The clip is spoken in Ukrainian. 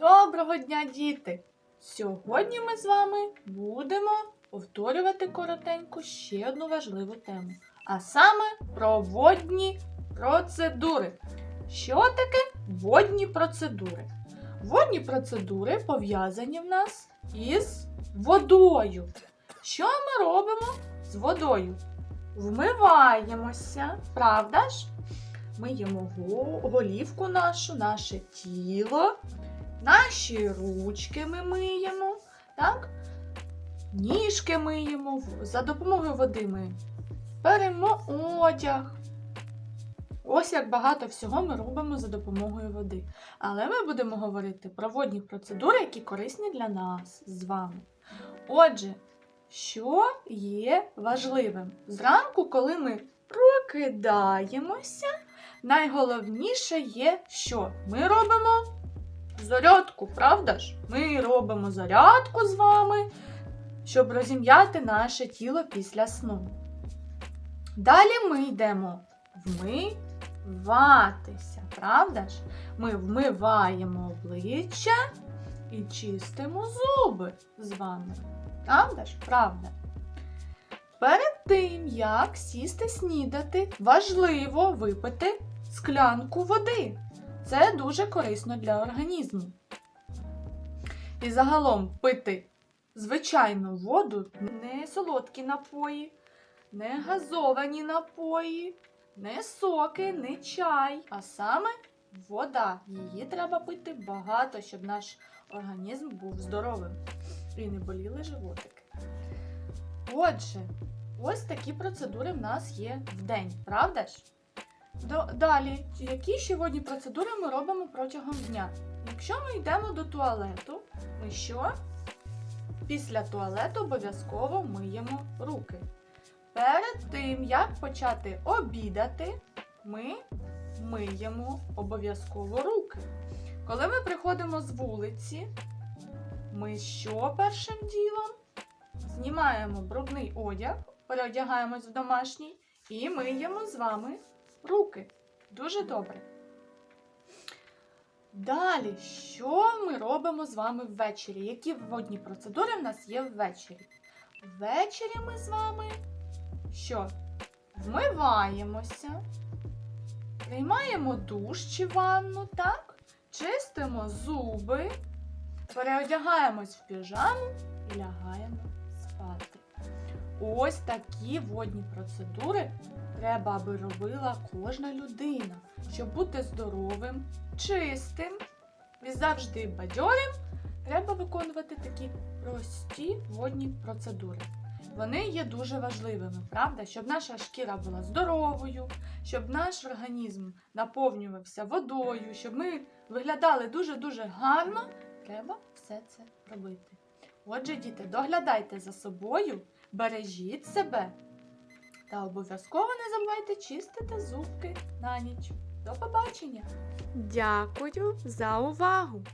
Доброго дня, діти! Сьогодні ми з вами будемо повторювати коротенько ще одну важливу тему, а саме про водні процедури. Що таке водні процедури? Водні процедури пов'язані в нас із водою. Що ми робимо з водою? Вмиваємося, правда ж? Миємо голівку нашу, наше тіло, наші ручки ми миємо, так? Ніжки миємо, за допомогою води ми перемо одяг. Ось як багато всього ми робимо за допомогою води. Але ми будемо говорити про водні процедури, які корисні для нас з вами. Отже, що є важливим? Зранку, коли ми прокидаємося, найголовніше є, що ми робимо зарядку, правда ж? Ми робимо зарядку з вами, щоб розім'яти наше тіло після сну. Далі ми йдемо вмиватися, правда ж? Ми вмиваємо обличчя і чистимо зуби з вами. Правда ж? Правда. Перед тим, як сісти снідати, важливо випити склянку води. Це дуже корисно для організму. І загалом пити звичайну воду, не солодкі напої, не газовані напої, не соки, не чай, а саме вода. Її треба пити багато, щоб наш організм був здоровим і не боліли животики. Отже, ось такі процедури в нас є в день, правда ж? Далі, які ще водні процедури ми робимо протягом дня? Якщо ми йдемо до туалету, ми що? Після туалету обов'язково миємо руки. Перед тим, як почати обідати, ми миємо обов'язково руки. Коли ми приходимо з вулиці, ми що першим ділом? Знімаємо брудний одяг, переодягаємось в домашній і миємо з вами руки. Дуже добре. Далі, що ми робимо з вами ввечері? Які водні процедури в нас є ввечері? Ввечері ми з вами що? Вмиваємося, приймаємо душ чи ванну, так? Чистимо зуби, переодягаємось в піжаму і лягаємо. Ось такі водні процедури треба, аби робила кожна людина, щоб бути здоровим, чистим і завжди бадьорим, треба виконувати такі прості водні процедури. Вони є дуже важливими, правда? Щоб наша шкіра була здоровою, щоб наш організм наповнювався водою, щоб ми виглядали дуже-дуже гарно, треба все це робити. Отже, діти, доглядайте за собою, бережіть себе та обов'язково не забувайте чистити зубки на ніч. До побачення! Дякую за увагу!